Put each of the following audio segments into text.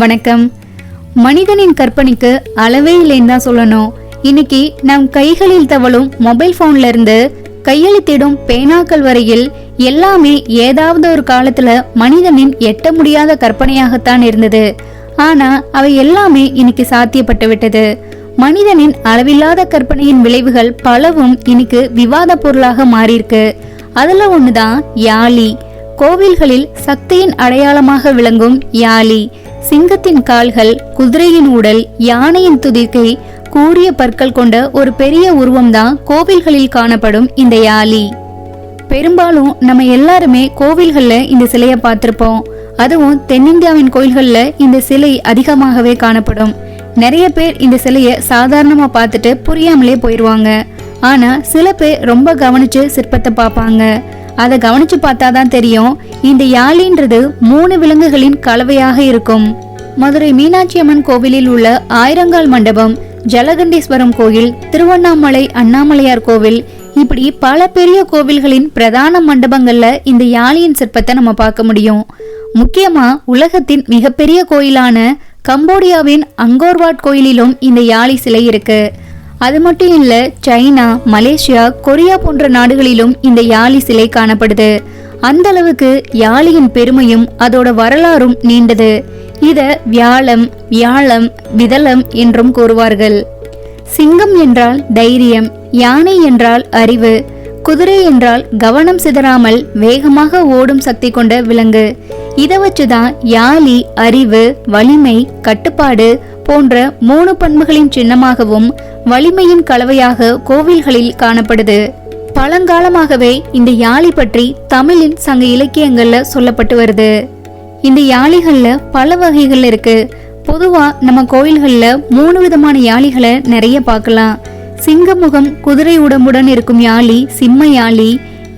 வணக்கம். மனிதனின் கற்பனைக்கு அளவே இல்லைன்னு தான் சொல்லணும். இன்னைக்கு நம் கைகளில் தவழும் மொபைல் போன்ல இருந்து கையெழுத்திடும் பேனாக்கள் வரையில் எல்லாமே ஏதாவது ஒரு காலத்துல மனிதனின் எட்ட முடியாத கற்பனையாகத்தான் இருந்தது. ஆனா அவை எல்லாமே இன்னைக்கு சாத்தியப்பட்டு விட்டது. மனிதனின் அளவில்லாத கற்பனையின் விளைவுகள் பலவும் இன்னைக்கு விவாத பொருளாக மாறியிருக்கு. அதுல ஒண்ணுதான் யாழி கோவில்களில் சக்தியின் அடையாளமாக விளங்கும் யாழி சிங்கத்தின் கால்கள் குதிரையின் உடல் யானையின் துதிக்கை கூரிய பற்கள் கொண்ட ஒரு பெரிய உருவம்தான் கோவில்களில் காணப்படும் இந்த யாழி பெரும்பாலும் நம்ம எல்லாருமே கோவில்கள்ல இந்த சிலையை பார்த்துருப்போம். அதுவும் தென்னிந்தியாவின் கோயில்களில் இந்த சிலை அதிகமாகவே காணப்படும். நிறைய பேர் இந்த சிலையை சாதாரணமா பார்த்துட்டு புரியாமலே போயிடுவாங்க ஆனா சில பேர் ரொம்ப கவனிச்சு சிற்பத்தை பார்ப்பாங்க. அதை கவனிச்சு பார்த்தாதான் தெரியும் இந்த யாழின்றது மூணு விலங்குகளின் கலவையாக இருக்கும். மதுரை மீனாட்சி அம்மன் கோவிலில் உள்ள ஆயிரங்கால் மண்டபம் ஜலகண்டீஸ்வரம் கோயில் திருவண்ணாமலை அண்ணாமலையார் கோவில் இப்படி பல பெரிய கோவில்களின் பிரதான மண்டபங்கள்ல இந்த யாழியின் சிற்பத்தை நம்ம பார்க்க முடியும். முக்கியமா உலகத்தின் மிகப்பெரிய கோயிலான கம்போடியாவின் அங்கோர்வாட் கோயிலிலும் இந்த யாழி சிலை இருக்கு. அது மட்டும் இல்ல சைனா மலேசியா கொரியா போன்ற நாடுகளிலும் இந்த யாழி சிலை காணப்படுது. அந்த அளவுக்கு யாழியின் பெருமையும் அதோட வரலாறும் நீண்டது. இத வியாழம் வியாழம் விதலம் என்றும் கூறுவார்கள். சிங்கம் என்றால் தைரியம் யானை என்றால் அறிவு குதிரை என்றால் கவனம் சிதறாமல் வேகமாக ஓடும் சக்தி கொண்ட விலங்கு. இதை வச்சுதான் யாழி அறிவு வலிமை கட்டுப்பாடு போன்ற மூணு பண்புகளின் சின்னமாகவும் வலிமையின் கலவையாக கோவில்களில் காணப்படுது. பழங்காலமாகவே இந்த யாழி பற்றி தமிழின் சங்க இலக்கியங்கள்ல சொல்லப்பட்டு வருது. இந்த யாழிகள்ல பல வகைகள் இருக்கு. பொதுவா நம்ம கோயில்கள்ல மூணு விதமான யாழிகளை நிறைய பார்க்கலாம். சிங்க முகம் குதிரை உடம்புடன் இருக்கும் யாழி சிம்ம யாழி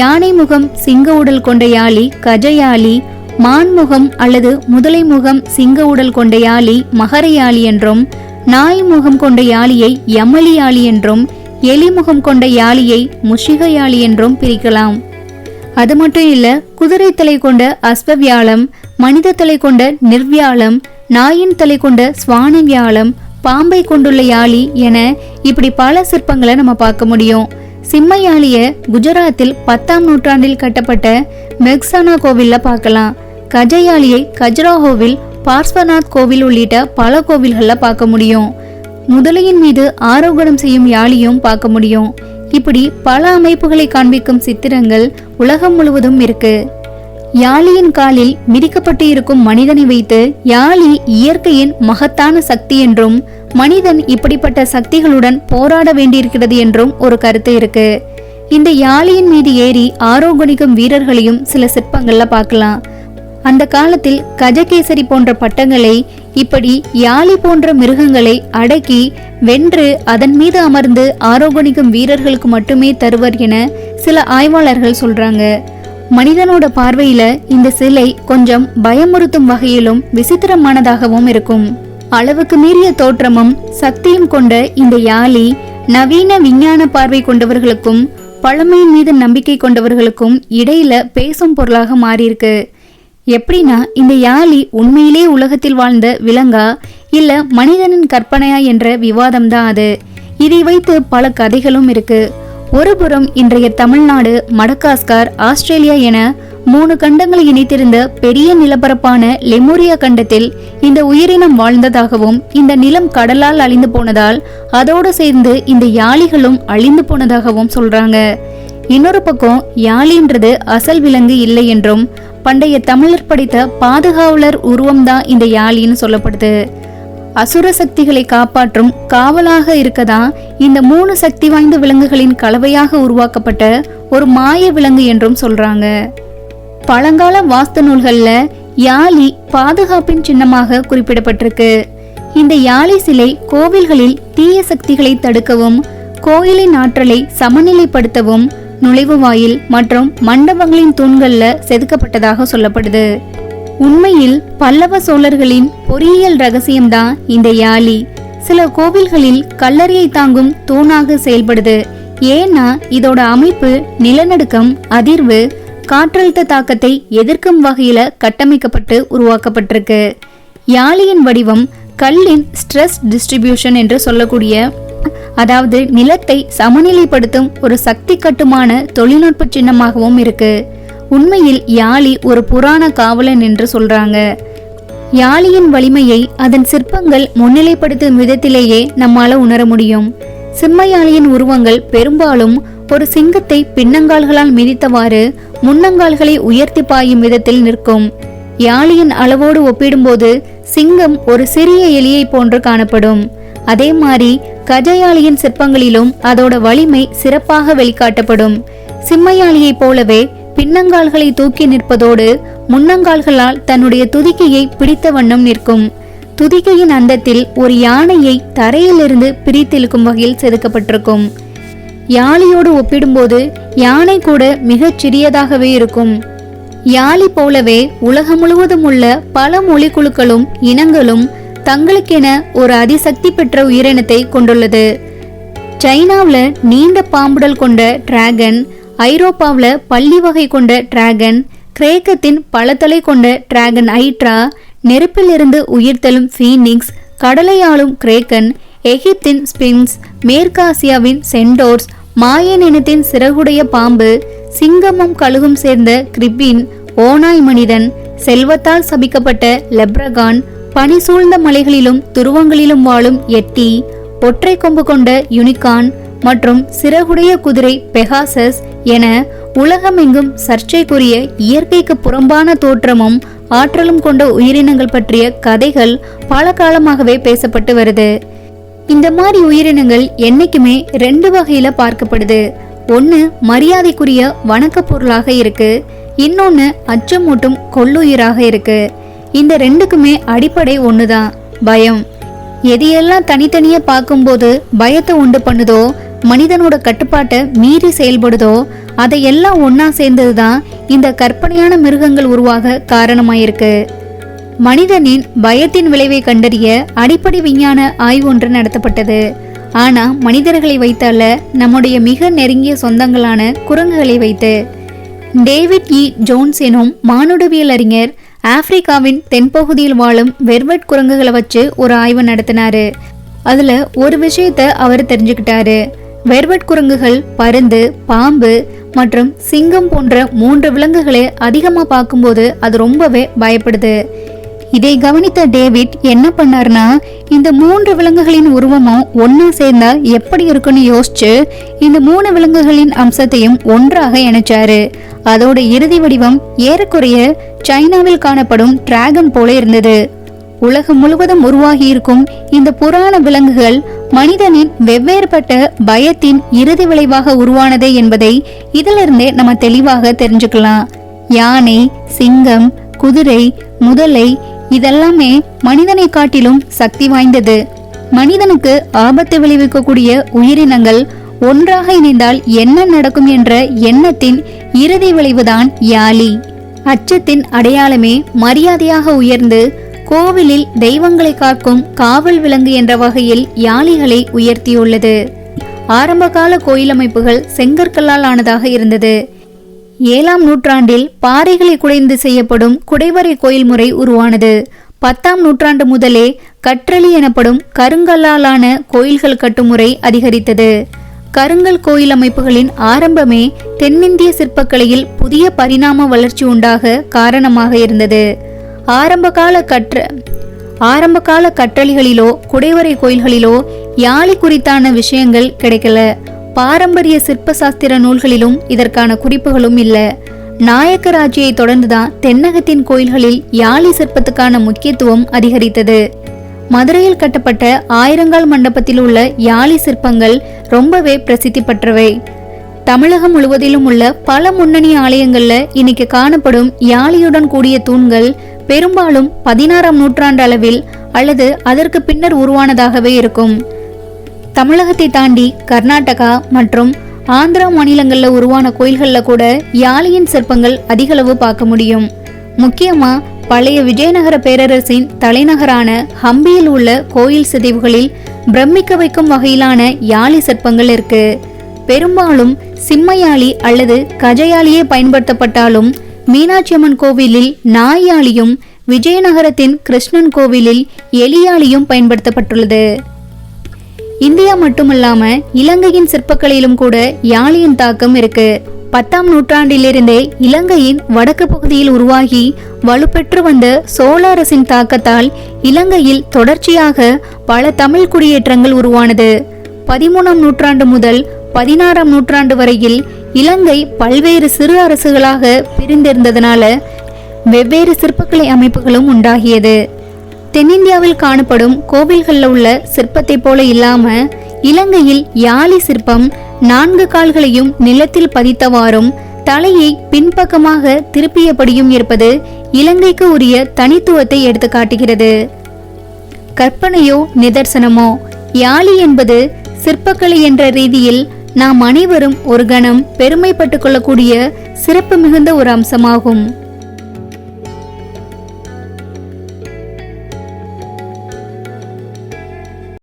யானை முகம் சிங்க உடல் கொண்ட யாழி கஜ யாழி மான் முகம் அல்லது முதலை முகம் சிங்க உடல் கொண்ட யாழி மகரையாளி என்றும் நாய் முகம் கொண்ட யாழியை யமலி யாழி என்றும் எலிமுகம் கொண்ட யாழியை முஷிக யாழி என்றும் பிரிக்கலாம். அது மட்டும் இல்ல குதிரை தலை கொண்ட அஸ்வவியாழம் மனித தலை கொண்ட நிர்வியாழம் நாயின் தலை கொண்ட ஸ்வான வியாழம் பாம்பை கொண்டுள்ள யாழி என இப்படி பல சிற்பங்களை நம்ம பார்க்க முடியும். சிம்ம யாழிய குஜராத்தில் பத்தாம் நூற்றாண்டில் கட்டப்பட்ட மெக்சானா கோவில்ல பார்க்கலாம். கஜயாளியை கஜ்ராஹோவில் பார்ஸ்வநாத் கோவில் உள்ளிட்ட பல கோவில்களில் பார்க்க முடியும். முதலையின் மீது ஆரோகணம் செய்யும் யாழியும் பார்க்க முடியும். இப்படி பல அமைப்புகளை காண்பிக்கும் சித்திரங்கள் உலகம் முழுவதும் இருக்கு. யாழியின் காலில் மிதிக்கப்பட்டு இருக்கும் மனிதனை வைத்து யாழி இயற்கையின் மகத்தான சக்தி என்றும் மனிதன் இப்படிப்பட்ட சக்திகளுடன் போராட வேண்டியிருக்கிறது என்றும் ஒரு கருத்து இருக்கு. இந்த யாழியின் மீது ஏறி ஆரோகணிக்கும் வீரர்களையும் சில சிற்பங்கள்ல பார்க்கலாம். அந்த காலத்தில் கஜகேசரி போன்ற பட்டங்களை இப்படி யாழி போன்ற மிருகங்களை அடக்கி வென்று அதன் மீது அமர்ந்து ஆரோகணிக்கும் வீரர்களுக்கு மட்டுமே தருவர் என சில ஆய்வாளர்கள் சொல்றாங்க. மனிதனோட பார்வையில இந்த சிலை கொஞ்சம் பயமுறுத்தும் வகையிலும் விசித்திரமானதாகவும் இருக்கும். அளவுக்கு மீறிய தோற்றமும் சக்தியும் கொண்ட இந்த யாழி நவீன விஞ்ஞான பார்வை கொண்டவர்களுக்கும் பழமையின் மீது நம்பிக்கை கொண்டவர்களுக்கும் இடையில பேசும் பொருளாக மாறியிருக்கு. எப்படின்னா இந்த யாழி உண்மையிலே உலகத்தில் வாழ்ந்த விலங்கா இல்ல மனிதனின் கற்பனையா என்ற விவாதம் தான் அது. இதை வைத்து பல கதைகளும் இருக்கு. ஒருபுறம் இன்றைய தமிழ்நாடு மடகாஸ்கர் ஆஸ்திரேலியா என மூணு கண்டங்களை இணைத்திருந்த பெரிய நிலப்பரப்பான லெமோரியா கண்டத்தில் இந்த உயிரினம் வாழ்ந்ததாகவும் இந்த நிலம் கடலால் அழிந்து போனதால் அதோடு சேர்ந்து இந்த யாளிகளும் அழிந்து போனதாகவும் சொல்றாங்க. இன்னொரு பக்கம் யாழின்றது அசல் விலங்கு இல்லை என்றும் பண்டைய தமிழர் படித்த பாதுகாவலர் உருவம்தான் இந்த யாழின்னு சொல்லப்படுது. அசுர சக்திகளை காப்பாற்றும் காவலாக இருக்கதான் இந்த மூணு சக்தி வாய்ந்த விலங்குகளின் கலவையாக உருவாக்கப்பட்ட ஒரு மாய விலங்கு என்றும் சொல்றாங்க. பழங்கால வாஸ்து நூல்கள்ல யாழி பாதுகாப்பின் சின்னமாக குறிப்பிடப்பட்டிருக்கு. இந்த யாழி சிலை கோவில்களில் தீய சக்திகளை தடுக்கவும் கோயிலின் ஆற்றலை சமநிலைப்படுத்தவும் நுழைவு வாயில் மற்றும் மண்டபங்களின் தூண்கள்ல செதுக்கப்பட்டதாக சொல்லப்படுது. உண்மையில் பல்லவ சோழர்களின் பொறியியல் ரகசியம்தான் இந்த யாழி. சில கோவில்களில் கல்லறையை தாங்கும் தூணாக செயல்படுது. ஏன்னா இதோட அமைப்பு நிலநடுக்கம் அதிர்வு காற்றழுத்த தாக்கத்தை எதிர்க்கும் வகையில கட்டமைக்கப்பட்டு உருவாக்கப்பட்டிருக்கு. யாழியின் வடிவம் கல்லின் ஸ்ட்ரெஸ் டிஸ்ட்ரிபியூஷன் என்று சொல்லக்கூடிய அதாவது நிலத்தை சமநிலைப்படுத்தும் ஒரு சக்தி கட்டுமான தொழில்நுட்ப சின்னமாகவும் இருக்கு. உண்மையில் யாழி ஒரு புராண காவலன் என்று சொல்றாங்க. யாழியின் வலிமையை அதன் சிற்பங்கள் முன்னிலைப்படுத்தும் விதத்திலேயே நம்மால உணர முடியும். சிம்மயாழியின் உருவங்கள் பெரும்பாலும் ஒரு சிங்கத்தை பின்னங்கால்களால் மிதித்தவாறு முன்னங்கால்களை உயர்த்தி பாயும் விதத்தில் நிற்கும். யாழியின் அளவோடு ஒப்பிடும்போது சிங்கம் ஒரு சிறிய எலியை போன்று காணப்படும். அதே மாதிரி கஜயாளியின் சிற்பங்களிலும் அதோட வலிமை சிறப்பாக வெளிக்காட்டப்படும். சிம்மையாளியைப் போலவே பின்னங்கால்களை தூக்கி நிற்பதோடு முன்னங்கால்களால் தன்னுடைய துதிக்கையை பிடித்த வண்ணம் நிற்கும். துதிக்கையின் அந்தத்தில் ஒரு யானையை தரையிலிருந்து பிரித்திழுக்கும் வகையில் செதுக்கப்பட்டிருக்கும். யாழியோடு ஒப்பிடும்போது யானை கூட மிகச் சிறியதாகவே இருக்கும். யாழி போலவே உலகம் முழுவதும் உள்ள பல மொழிக்குழுக்களும் இனங்களும் தங்களுக்கென ஒரு அதிசக்தி பெற்ற உயிரினத்தை கொண்டுள்ளது. சைனாவில் நீண்ட பாம்புடல் கொண்ட டிராகன் ஐரோப்பாவில் பள்ளி வகை கொண்ட டிராகன் கிரேக்கத்தின் பழத்தலை கொண்ட டிராகன் ஐட்ரா நெருப்பிலிருந்து உயிர்த்தெழும் ஃபீனிக்ஸ் கடலையாளும் கிரேக்கன் எகிப்தின் ஸ்பிங்ஸ் மேற்காசியாவின் சென்டோர்ஸ் மாயன் இனத்தின் சிறகுடைய பாம்பு சிங்கமும் கழுகும் சேர்ந்த கிரிபின் ஓனாய் மனிதன் செல்வத்தால் சபிக்கப்பட்ட லெப்ரகான் பனி சூழ்ந்த மலைகளிலும் துருவங்களிலும் வாழும் எட்டி ஒற்றை கொம்பு கொண்ட யுனிகான் மற்றும் சிறகுடைய குதிரை பெகாசஸ் என உலகமெங்கும் சர்ச்சைக்குரிய இயற்கைக்கு புறம்பான தோற்றமும் ஆற்றலும் கொண்ட உயிரினங்கள் பற்றிய கதைகள் பல காலமாகவே பேசப்பட்டு வருது. இந்த மாதிரி உயிரினங்கள் என்னைக்குமே ரெண்டு வகையில பார்க்கப்படுது. ஒன்று மரியாதைக்குரிய வணக்க பொருளாக இருக்கு. இன்னொன்று அச்சமூட்டும் கொள்ளுயிராக இருக்கு. இந்த ரெண்டுக்குமே அடிப்படை ஒண்ணுதான். பயம். எதையெல்லாம் தனித்தனியா பார்க்கும்போது பயத்தை உண்டு பண்ணுதோ மனிதனோட கட்டுப்பாட்டை மீறி செயல்படுதோ அதையெல்லாம் ஒன்னா சேர்ந்தது தான் இந்த கற்பனையான மிருகங்கள் உருவாக காரணமாயிருக்கு. மனிதனின் பயத்தின் விளைவை கண்டறிய அடிப்படை விஞ்ஞான ஆய்வு ஒன்று நடத்தப்பட்டது. ஆனா மனிதர்களை வைத்தால நம்முடைய மிக நெருங்கிய சொந்தங்களான குரங்குகளை வைத்து. டேவிட் இ. ஜோன்ஸ் எனும் மானுடவியல் அறிஞர் ஆப்பிரிக்காவின் தென்பகுதியில் வாழும் வெர்வெட் குரங்குகளை வச்சு ஒரு ஆய்வு நடத்தினாரு. அதுல ஒரு விஷயத்த அவர் தெரிஞ்சுக்கிட்டாரு. வெர்வெட் குரங்குகள் பருந்து பாம்பு மற்றும் சிங்கம் போன்ற மூன்று விலங்குகளை அதிகமா பார்க்கும்போது அது ரொம்பவே பயப்படுது. இதை கவனித்த டேவிட் என்ன பண்ணார்னா இந்த மூன்று விலங்குகளின் உருவமும் ஒன்னா சேர்ந்தா எப்படி இருக்குன்னு யோசிச்சு இந்த மூணு விலங்குகளின் அம்சத்தையும் ஒன்றாக இணைச்சாரு. அதோட இறுதி வடிவம் ஏறக்குறைய சைனாவில் காணப்படும் டிராகன் போல இருந்தது. உலகம் முழுவதும் உருவாகி இருக்கும் இந்த புராண விலங்குகள் மனிதனின் வெவ்வேறுபட்ட பயத்தின் இறுதி விளைவாக உருவானதே என்பதை இதிலிருந்தே நம்ம தெளிவாக தெரிஞ்சுக்கலாம். யானை சிங்கம் குதிரை முதலை இதெல்லாமே மனிதனை காட்டிலும் சக்தி வாய்ந்தது. மனிதனுக்கு ஆபத்து விளைவிக்கக்கூடிய உயிரினங்கள் ஒன்றாக இணைந்தால் என்ன நடக்கும் என்ற எண்ணத்தின் இறுதி விளைவுதான் யாலி. அச்சத்தின் அடையாளமே மரியாதையாக உயர்ந்து கோவிலில் தெய்வங்களை காக்கும் காவல் விலங்கு என்ற வகையில் யாளிகளை உயர்த்தியுள்ளது. ஆரம்பகால கோயில் அமைப்புகள் செங்கற்களால் ஆனதாக இருந்தது. ஏழாம் நூற்றாண்டில் பாறைகளை குடைந்து செய்யப்படும் குடைவரை கோயில் முறை உருவானது. பத்தாம் நூற்றாண்டு முதலே கற்றளி எனப்படும் கருங்கல்லாலான கோயில்கள் கட்டும் முறை அதிகரித்தது. கருங்கல் கோயில் அமைப்புகளின் ஆரம்பமே தென்னிந்திய சிற்பக்கலையில் புதிய பரிணாம வளர்ச்சி உண்டாக காரணமாக இருந்தது. ஆரம்பகால கற்ற ஆரம்பகால கற்றளிகளிலோ குடைவரை கோயில்களிலோ யாழி குறித்தான விஷயங்கள் கிடைக்கல. பாரம்பரிய சிற்ப சாஸ்திர நூல்களிலும் இதற்கான குறிப்புகளும் இல்லை. நாயக்கராஜியை தொடர்ந்துதான் தென்னகத்தின் கோயில்களில் யாழி சிற்பத்துக்கான முக்கியத்துவம் அதிகரித்தது. மதுரையில் கட்டப்பட்ட ஆயிரங்கால் மண்டபத்தில் உள்ள யாழி சிற்பங்கள் ரொம்பவே பிரசித்தி பெற்றவை. தமிழகம் முழுவதிலும் உள்ள பல முன்னணி ஆலயங்கள்ல இன்னைக்கு காணப்படும் யாழியுடன் கூடிய தூண்கள் பெரும்பாலும் பதினாறாம் நூற்றாண்டு அளவில் அல்லது அதற்கு பின்னர் உருவானதாகவே இருக்கும். தமிழகத்தை தாண்டி கர்நாடகா மற்றும் ஆந்திரா மாநிலங்களில் உருவான கோயில்களில் கூட யாழியின் சிற்பங்கள் அதிகளவு பார்க்க முடியும். முக்கியமாக பழைய விஜயநகர பேரரசின் தலைநகரான ஹம்பியில் உள்ள கோயில் சிதைவுகளில் பிரமிக்க வைக்கும் வகையிலான யாழி சிற்பங்கள் இருக்கு. பெரும்பாலும் சிம்மையாளி அல்லது கஜயாளியே பயன்படுத்தப்பட்டாலும் மீனாட்சி அம்மன் கோவிலில் நாயாளியும் விஜயநகரத்தின் கிருஷ்ணன் கோவிலில் எலியாளியும் பயன்படுத்தப்பட்டுள்ளது. இந்தியா மட்டுமல்லாம இலங்கையின் சிற்பக்கலையிலும் கூட யாழியின் தாக்கம் இருக்கு. பத்தாம் நூற்றாண்டிலிருந்தே இலங்கையின் வடக்கு பகுதியில் உருவாகி வலுப்பெற்று வந்த சோழ அரசின் தாக்கத்தால் இலங்கையில் தொடர்ச்சியாக பல தமிழ் குடியேற்றங்கள் உருவானது. பதிமூணாம் நூற்றாண்டு முதல் பதினாறாம் நூற்றாண்டு வரையில் இலங்கை பல்வேறு சிறு அரசுகளாக பிரிந்திருந்ததனால வெவ்வேறு சிற்பக்கலை அமைப்புகளும் உண்டாகியது. தென்னிந்தியாவில் காணப்படும் கோவில்களில் உள்ள சிற்பத்தை போல இல்லாம இலங்கையில் யாழி சிற்பம் நான்கு கால்களையும் நிலத்தில் பதித்தவாறும் தலையை பின்பக்கமாக திருப்பியபடியும் இருப்பது இலங்கைக்கு உரிய தனித்துவத்தை எடுத்து காட்டுகிறது கற்பனையோ நிதர்சனமோ யாழி என்பது சிற்பக்கலை என்ற ரீதியில் நாம் அனைவரும் ஒரு கணம் பெருமைப்பட்டுக் கொள்ளக்கூடிய சிறப்பு மிகுந்த ஒரு அம்சமாகும்.